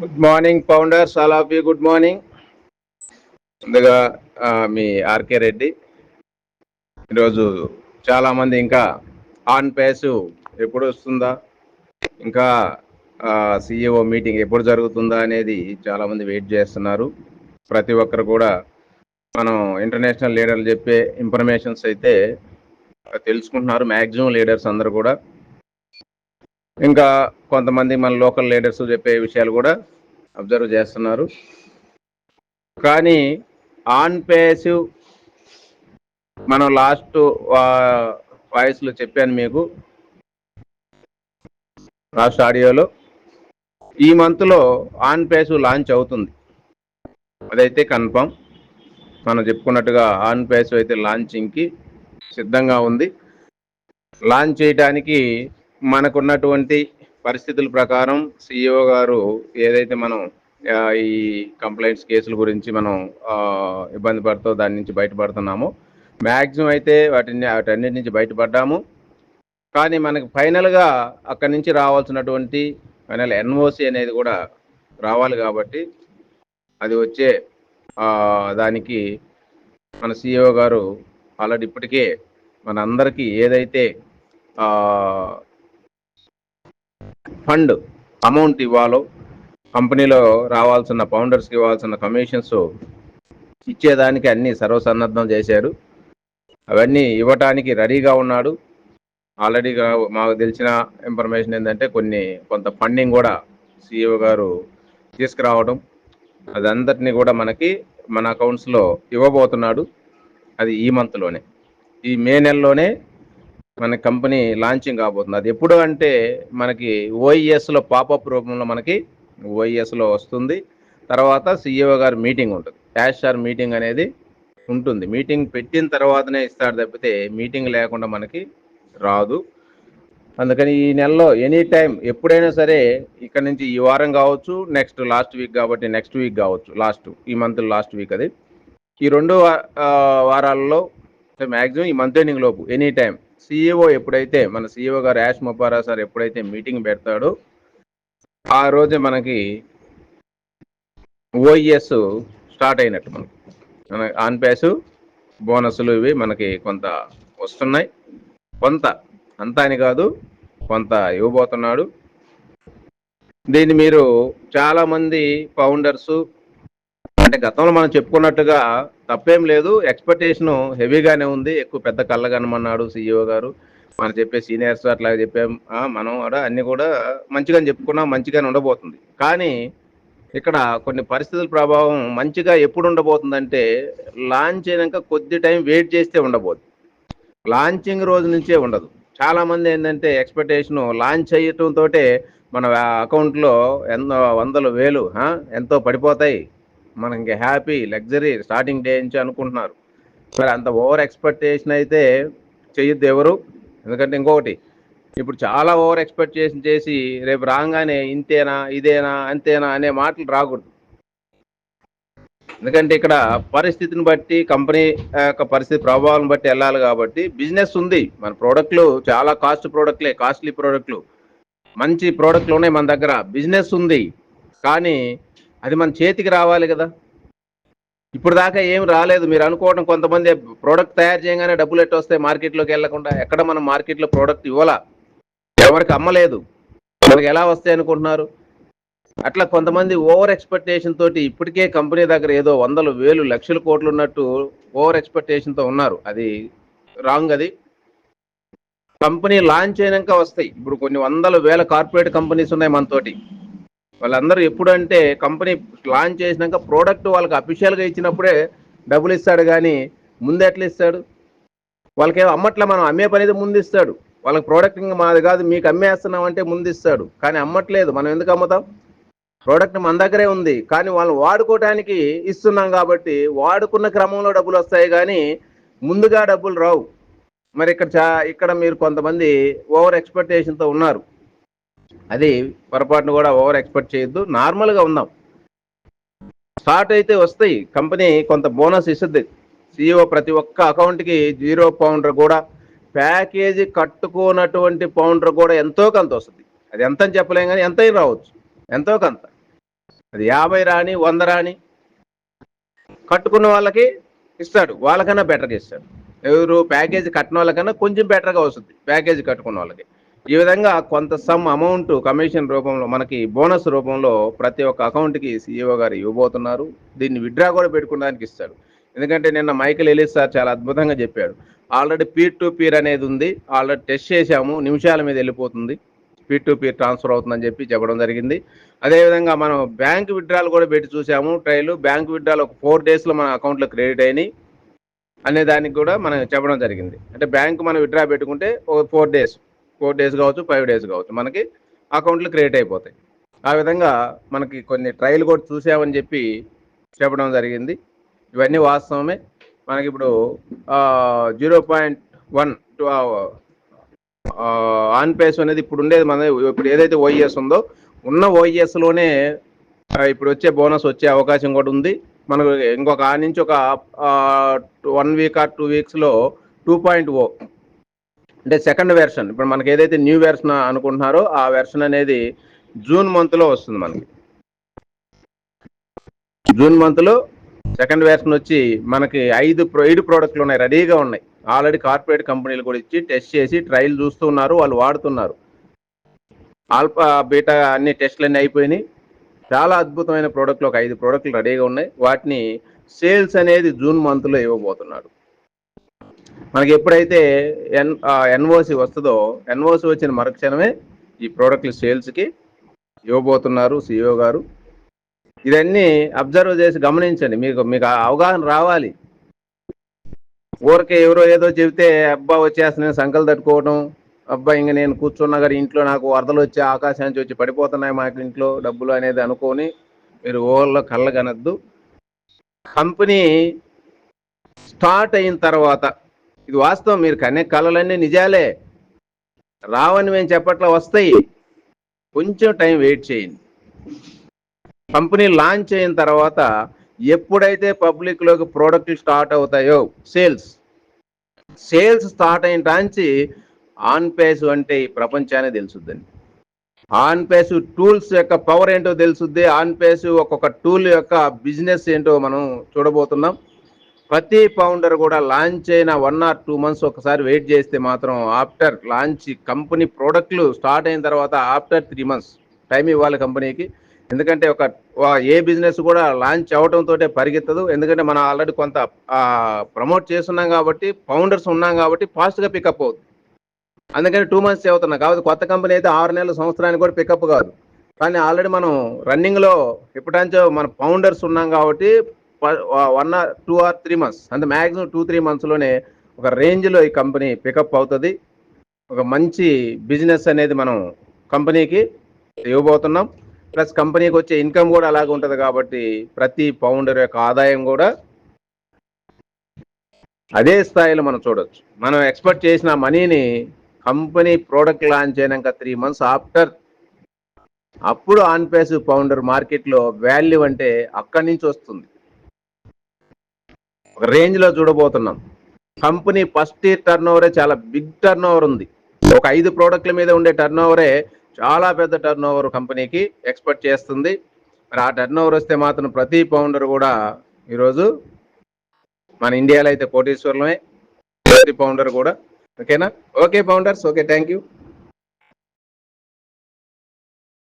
Good morning founders all of you good morning ముందుగా మీ RK Reddy. ఈరోజు చాలామంది ఇంకా ఆన్ పేసు ఎప్పుడు వస్తుందా? ఇంకా సిఇఓ మీటింగ్ ఎప్పుడు జరుగుతుందా అనేది చాలామంది వెయిట్ చేస్తున్నారు. ప్రతి ఒక్కరు కూడా మనం ఇంటర్నేషనల్ లీడర్లు చెప్పే ఇన్ఫర్మేషన్స్ అయితే తెలుసుకుంటున్నారు. మ్యాక్సిమం లీడర్స్ అందరు కూడా. ఇంకా కొంతమంది మన లోకల్ లీడర్స్ చెప్పే విషయాలు కూడా అబ్జర్వ్ చేస్తున్నారు. కానీ ఆన్ పేసివ్ మనం లాస్ట్ వాయిస్లో చెప్పాను మీకు లాస్ట్ ఆడియోలో. ఈ మంత్లో ఆన్ పేసివ్ లాంచ్ అవుతుంది. అదైతే కన్ఫర్మ్ మనం చెప్పుకున్నట్టుగా ఆన్ పేసివ్ అయితే లాంచింగ్కి సిద్ధంగా ఉంది. లాంచ్ చేయడానికి మనకున్నటువంటి పరిస్థితుల ప్రకారం సిఇఓ గారు ఏదైతే మనం ఈ కంప్లైంట్స్ కేసుల గురించి మనం ఇబ్బంది పడుతూ దాని నుంచి బయటపడుతున్నామో మ్యాక్సిమం అయితే వాటిని వాటన్నిటి నుంచి బయటపడ్డాము. కానీ మనకి ఫైనల్గా అక్కడి నుంచి రావాల్సినటువంటి ఫైనల్ ఎన్ఓసి అనేది కూడా రావాలి కాబట్టి అది వచ్చే దానికి మన సిఇఓ గారు ఆల్రెడీ ఇప్పటికే మన అందరికీ ఏదైతే ఫండ్ అమౌంట్ ఇవ్వాలో కంపెనీలో రావాల్సిన ఫౌండర్స్కి ఇవ్వాల్సిన కమిషన్స్ ఇచ్చేదానికి అన్ని సర్వసన్నద్ధం చేశారు. అవన్నీ ఇవ్వటానికి రెడీగా ఉన్నాడు. ఆల్రెడీగా మాకు తెలిసిన ఇన్ఫర్మేషన్ ఏంటంటే కొన్ని కొంత ఫండింగ్ కూడా సిఇఓ గారు తీసుకురావడం అదంతటినీ కూడా మనకి మన అకౌంట్స్లో ఇవ్వబోతున్నాడు. అది ఈ మంత్లోనే. ఈ మే నెలలోనే మన కంపెనీ లాంచింగ్ కాబోతుంది. అది ఎప్పుడు అంటే మనకి ఓఈఎస్లో పాపప్ రూపంలో మనకి ఓఈఎస్లో వస్తుంది. తర్వాత సిఇఓ గారు మీటింగ్ ఉంటుంది. యాష్ మీటింగ్ అనేది ఉంటుంది. మీటింగ్ పెట్టిన తర్వాతనే ఇస్తాడు తప్పితే మీటింగ్ లేకుండా మనకి రాదు. అందుకని ఈ నెలలో ఎనీ టైం ఎప్పుడైనా సరే ఇక్కడ నుంచి ఈ వారం కావచ్చు నెక్స్ట్ లాస్ట్ వీక్ కాబట్టి నెక్స్ట్ వీక్ కావచ్చు. లాస్ట్ ఈ మంత్ లాస్ట్ వీక్ అది. ఈ రెండు వారాల్లో మ్యాక్సిమం ఈ మంత్ ఎండింగ్ లోపు ఎనీ టైం సిఇఓ ఎప్పుడైతే మన సిఇఓ గారు యాష్ మొపారా సార్ ఎప్పుడైతే మీటింగ్ పెడతాడో ఆ రోజే మనకి ఓఈఎస్ స్టార్ట్ అయినట్టు మనకి. మన ఆన్ ప్యాసు బోనస్లు ఇవి మనకి కొంత వస్తున్నాయి. కొంత అంతా అని కాదు కొంత ఇవ్వబోతున్నాడు. దీన్ని మీరు చాలామంది ఫౌండర్సు ఫౌండర్స్ అంటే గతంలో మనం చెప్పుకున్నట్టుగా తప్పేం లేదు. ఎక్స్పెక్టేషన్ హెవీగానే ఉంది. ఎక్కువ పెద్ద కళ్ళ కనమన్నాడు సీఈఓ గారు. మనం చెప్పే సీనియర్స్ అట్లా చెప్పాం. మనం కూడా అన్ని కూడా మంచిగానే చెప్పుకున్నాం. మంచిగానే ఉండబోతుంది. కానీ ఇక్కడ కొన్ని పరిస్థితుల ప్రభావం మంచిగా ఎప్పుడు ఉండబోతుందంటే లాంచ్ అయినాక కొద్ది టైం వెయిట్ చేస్తే ఉండబోదు లాంచింగ్ రోజు నుంచే ఉండదు. చాలా మంది ఏంటంటే ఎక్స్పెక్టేషన్ లాంచ్ అయ్యటంతో మన అకౌంట్లో ఎన్నో వందల వేలు ఎంతో పడిపోతాయి. మనకి హ్యాపీ లగ్జరీ స్టార్టింగ్ డే నుంచి అనుకుంటున్నారు. మరి అంత ఓవర్ ఎక్స్పెక్టేషన్ అయితే చెయ్యొద్దు ఎవరు. ఎందుకంటే ఇంకొకటి ఇప్పుడు చాలా ఓవర్ ఎక్స్పెక్టేషన్ చేసి రేపు రాగానే ఇంతేనా ఇదేనా అంతేనా అనే మాటలు రాకూడదు. ఎందుకంటే ఇక్కడ పరిస్థితిని బట్టి కంపెనీ యొక్క పరిస్థితి ప్రభావం బట్టి వెళ్ళాలి కాబట్టి బిజినెస్ ఉంది. మన ప్రోడక్ట్లు చాలా కాస్ట్ ప్రోడక్ట్లే కాస్ట్లీ ప్రోడక్ట్లు. మంచి ప్రోడక్ట్లు ఉన్నాయి మన దగ్గర. బిజినెస్ ఉంది. కానీ అది మన చేతికి రావాలి కదా. ఇప్పుడు దాకా ఏం రాలేదు. మీరు అనుకోవడం కొంతమంది ప్రోడక్ట్ తయారు చేయగానే డబ్బులు ఎట్టు వస్తాయి మార్కెట్లోకి వెళ్ళకుండా ఎక్కడ మనం మార్కెట్లో ప్రోడక్ట్ ఇవ్వాలా? ఎవరికి అమ్మలేదు. మనకి ఎలా వస్తాయి అనుకుంటున్నారు? అట్లా కొంతమంది ఓవర్ ఎక్స్పెక్టేషన్ తోటి ఇప్పటికే కంపెనీ దగ్గర ఏదో వందలు వేలు లక్షల కోట్లు ఉన్నట్టు ఓవర్ ఎక్స్పెక్టేషన్తో ఉన్నారు. అది రాంగ్ అది. కంపెనీ లాంచ్ అయినాక వస్తాయి. ఇప్పుడు కొన్ని వందల వేల కార్పొరేట్ కంపెనీస్ ఉన్నాయి మనతోటి వాళ్ళందరూ ఎప్పుడంటే కంపెనీ లాంచ్ చేసినాక ప్రోడక్ట్ వాళ్ళకి అఫీషియల్గా ఇచ్చినప్పుడే డబ్బులు ఇస్తాడు కానీ ముందు ఎట్లా ఇస్తాడు? వాళ్ళకేమో అమ్మట్ల మనం అమ్మే పని ముందు ఇస్తాడు. వాళ్ళకి ప్రోడక్ట్ ఇంకా మాది కాదు మీకు అమ్మేస్తున్నాం అంటే ముందు ఇస్తాడు. కానీ అమ్మట్లేదు. మనం ఎందుకు అమ్ముతాం? ప్రోడక్ట్ మన దగ్గరే ఉంది. కానీ వాళ్ళు వాడుకోవడానికి ఇస్తున్నాం కాబట్టి వాడుకున్న క్రమంలో డబ్బులు వస్తాయి కానీ ముందుగా డబ్బులు రావు. మరి ఇక్కడ చా ఇక్కడ మీరు కొంతమంది ఓవర్ ఎక్స్పెక్టేషన్తో ఉన్నారు. అది పొరపాటును కూడా ఓవర్ ఎక్స్పెక్ట్ చేయొద్దు. నార్మల్గా ఉందాం స్టార్ట్ అయితే వస్తాయి. కంపెనీ కొంత బోనస్ ఇస్తుంది. సిఇఓ ప్రతి ఒక్క అకౌంట్కి జీరో పౌండర్ కూడా ప్యాకేజీ కట్టుకున్నటువంటి పౌండర్ కూడా ఎంతో కొంత వస్తుంది. అది ఎంత అని చెప్పలేం కానీ ఎంత రావచ్చు. ఎంతో కొంత. అది యాభై రాని వంద రాని కట్టుకున్న వాళ్ళకి ఇస్తాడు. వాళ్ళకన్నా బెటర్గా ఇస్తాడు. ఎవరు ప్యాకేజీ కట్టిన వాళ్ళకన్నా కొంచెం బెటర్గా వస్తుంది. ప్యాకేజీ కట్టుకున్న వాళ్ళకి. ఈ విధంగా కొంత సమ్ అమౌంట్ కమిషన్ రూపంలో మనకి బోనస్ రూపంలో ప్రతి ఒక్క అకౌంట్కి సీఈఓ గారు ఇవ్వబోతున్నారు. దీన్ని విడ్రా కూడా పెట్టుకోవడానికి ఇస్తాడు. ఎందుకంటే నిన్న మైకిల్ ఎలిస్ సార్ చాలా అద్భుతంగా చెప్పాడు. ఆల్రెడీ పీర్ టు పీర్ అనేది ఉంది. ఆల్రెడీ టెస్ట్ చేశాము. నిమిషాల మీద వెళ్ళిపోతుంది. పీర్ టు పీర్ ట్రాన్స్ఫర్ అవుతుందని చెప్పి చెప్పడం జరిగింది. అదేవిధంగా మనం బ్యాంక్ విడ్రాలు కూడా పెట్టి చూసాము ట్రైలు బ్యాంక్ విడ్రాలు ఒక ఫోర్ డేస్లో మన అకౌంట్లో క్రెడిట్ అయినాయి. అనే దానికి కూడా మనం చెప్పడం జరిగింది. అంటే బ్యాంక్ మనం విడ్రా పెట్టుకుంటే ఒక ఫోర్ డేస్. ఫోర్ డేస్ కావచ్చు ఫైవ్ డేస్ కావచ్చు మనకి అకౌంట్లు క్రియేట్ అయిపోతాయి. ఆ విధంగా మనకి కొన్ని ట్రయల్ కూడా చూసామని చెప్పి చెప్పడం జరిగింది. ఇవన్నీ వాస్తవమే. మనకి ఇప్పుడు zero point one two on pace అనేది ఇప్పుడు ఉండేది మన ఇప్పుడు ఏదైతే ఓఈఎస్ ఉందో ఉన్న ఓఈఎస్లోనే ఇప్పుడు వచ్చే బోనస్ వచ్చే అవకాశం కూడా ఉంది. మనకు ఇంకొక ఆ నుంచి ఒక వన్ వీక్ ఆర్ టూ వీక్స్లో టూ పాయింట్ ఓ అంటే సెకండ్ వెర్షన్ ఇప్పుడు మనకి ఏదైతే న్యూ వెర్షన్ అనుకుంటున్నారో ఆ వెర్షన్ అనేది జూన్ మంత్లో వస్తుంది మనకి. జూన్ మంత్లో సెకండ్ వెర్షన్ వచ్చి మనకి ఐదు ప్రో ఐదు ప్రోడక్ట్లు ఉన్నాయి రెడీగా ఉన్నాయి. ఆల్రెడీ కార్పొరేట్ కంపెనీలు కూడా ఇచ్చి టెస్ట్ చేసి ట్రయల్ చూస్తున్నారు వాళ్ళు వాడుతున్నారు. ఆల్ఫా బీటా అన్ని టెస్ట్లు అన్నీ అయిపోయినాయి. చాలా అద్భుతమైన ప్రోడక్ట్లు ఒక ఐదు ప్రోడక్ట్లు రెడీగా ఉన్నాయి. వాటిని సేల్స్ అనేది జూన్ మంత్లో ఇవ్వబోతున్నాడు. మనకి ఎప్పుడైతే ఎన్ ఎన్ఓసి వస్తుందో ఎన్ఓసి వచ్చిన మరుక్షణమే ఈ ప్రోడక్ట్లు సేల్స్కి ఇవ్వబోతున్నారు సిఇఓ గారు. ఇదన్నీ అబ్జర్వ్ చేసి గమనించండి. మీకు మీకు ఆ అవగాహన రావాలి. ఊరికే ఎవరో ఏదో చెబితే అబ్బా వచ్చేస్తున్నాయి సంకలు తట్టుకోవడం అబ్బా ఇంక నేను కూర్చున్నా గారి ఇంట్లో నాకు వరదలు వచ్చి ఆకాశానికి వచ్చి పడిపోతున్నాయి మాకు ఇంట్లో డబ్బులు అనేది అనుకొని మీరు ఓవర్లో కళ్ళగనద్దు కంపెనీ స్టార్ట్ అయిన తర్వాత ఇది వాస్తవం మీరు కనే కళలన్నీ నిజాలే. రావని మేము చెప్పట్లా వస్తాయి. కొంచెం టైం వెయిట్ చేయండి. కంపెనీ లాంచ్ అయిన తర్వాత ఎప్పుడైతే పబ్లిక్లోకి ప్రోడక్ట్లు స్టార్ట్ అవుతాయో సేల్స్. సేల్స్ స్టార్ట్ అయిన టాంచి ఆన్ పేస్ అంటే ఈ ప్రపంచాన్ని తెలుసుద్దండి. ఆన్ పేస్ టూల్స్ యొక్క పవర్ ఏంటో తెలుసుద్ది ఆన్ పేస్ ఒక్కొక్క టూల్ యొక్క బిజినెస్ ఏంటో మనం చూడబోతున్నాం. ప్రతి ఫౌండర్ కూడా లాంచ్ అయిన వన్ ఆర్ టూ మంత్స్ ఒకసారి వెయిట్ చేస్తే మాత్రం ఆఫ్టర్ లాంచ్ కంపెనీ ప్రోడక్ట్లు స్టార్ట్ అయిన తర్వాత ఆఫ్టర్ త్రీ మంత్స్ టైం ఇవ్వాలి కంపెనీకి ఎందుకంటే ఒక ఏ బిజినెస్ కూడా లాంచ్ అవడంతో పరిగెత్తదు. ఎందుకంటే మనం ఆల్రెడీ కొంత ప్రమోట్ చేస్తున్నాం కాబట్టి ఫౌండర్స్ ఉన్నాం కాబట్టి ఫాస్ట్గా పికప్ అవుతుంది అందుకని టూ మంత్స్ అవుతున్నాం కాబట్టి కొత్త కంపెనీ అయితే ఆరు నెలల సంవత్సరానికి కూడా పికప్ కాదు. కానీ ఆల్రెడీ మనం రన్నింగ్లో ఎప్పుడంచో మన ఫౌండర్స్ ఉన్నాం కాబట్టి one or two or three months అంటే మ్యాక్సిమం టూ త్రీ మంత్స్లోనే ఒక రేంజ్లో ఈ కంపెనీ పికప్ అవుతుంది. ఒక మంచి బిజినెస్ అనేది మనం కంపెనీకి ఇవ్వబోతున్నాం. ప్లస్ కంపెనీకి వచ్చే ఇన్కమ్ కూడా అలాగే ఉంటుంది కాబట్టి ప్రతి పౌండర్ యొక్క ఆదాయం కూడా అదే స్థాయిలో మనం చూడొచ్చు. మనం ఎక్స్పెక్ట్ చేసిన మనీని కంపెనీ ప్రోడక్ట్ లాంచ్ అయినాక త్రీ మంత్స్ ఆఫ్టర్ అప్పుడు ఆన్ పౌండర్ మార్కెట్లో వాల్యూ అంటే అక్కడి నుంచి వస్తుంది. ఒక రేంజ్లో చూడబోతున్నాం. కంపెనీ ఫస్ట్ ఇయర్ టర్న్ ఓవరే చాలా బిగ్ టర్న్ ఓవర్ ఉంది. ఒక ఐదు ప్రోడక్ట్ల మీద ఉండే టర్న్ ఓవరే చాలా పెద్ద టర్న్ ఓవర్ కంపెనీకి ఎక్స్పెక్ట్ చేస్తుంది. మరి ఆ టర్న్ ఓవర్ వస్తే మాత్రం ప్రతి పౌండర్ కూడా ఈరోజు మన ఇండియాలో అయితే కోటీశ్వరులమే. ప్రతి పౌండర్ కూడా. ఓకేనా? Okay founders okay thank you